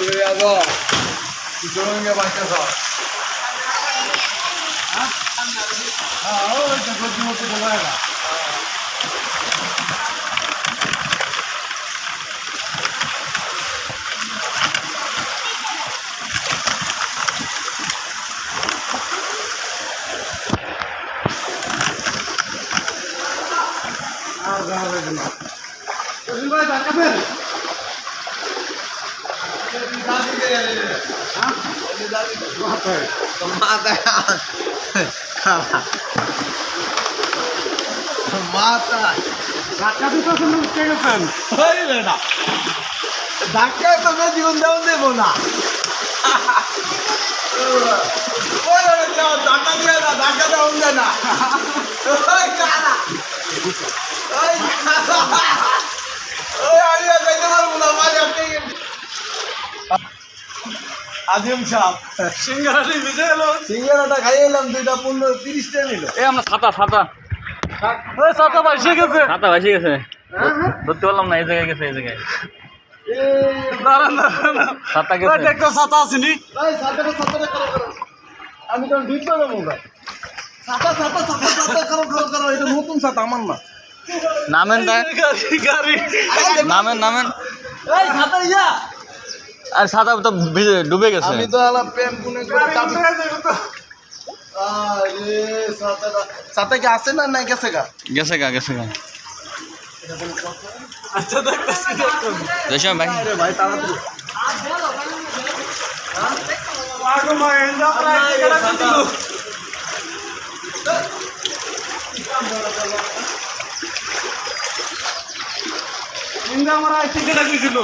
বেয়াদব জঙ্গে বাঁচাছ হ্যাঁ ওই তো গদ্দি মতো বলায় না না রহিম ভাই ধাক্কাবেন মাথায় মাথায় ধাক্কা দিতে শুনে উঠে গেছেন হইবে না ধাক্কায় তো না জীবন দেওয়া দেবো না ধাক্কা দিয়ে না ধাক্কা দেওয়া না ওই কানা ওই কানা ওই আমি আর যাইতে পারব না মারি আপনি সিঙ্গারাটি ভিজে এলো সিঙ্গারাটা খাইয়ে এলাম দুইটা পনেরো তিরিশটা নিল। এ আমরা ছাতা ছাতা ওই ছাতা ভাইসে গেছে। ছাতা ভাসি গেছে। ধরতে পারলাম না এই জায়গায় গেছে এই জায়গায়। দাঁড়ান দাঁড়ান ছাতা ওই গেছে। একটা ছাতা আসেনি ভাই ছাতাটা ছাতাটা করো করো। আমি তখন ঠিক দেবো ছাতা ছাতা ছাতা ছাতা করো করো করো। এটা নতুন ছাতা আমার না। নামেন নামেন নামেন। এই ছাতা ইয়া। আর ছাতা তো ভিজে ডুবে গেছে আমি তো আলা প্রেম কোনে করে গাড়ি চাবি উঠে যাবে তো। আরে ছাতাটা ছাতা কি আছে না নাই গেছে গা গেছে গা গেছে গা আচ্ছা দেখতেছি দেখতেছি দেশে ভাই আরে ভাই তাড়াতাড়ি আগো মা এন্ডা প্রায় টিকেট দিছিল ইন্দা আমার টিকেট দিছিল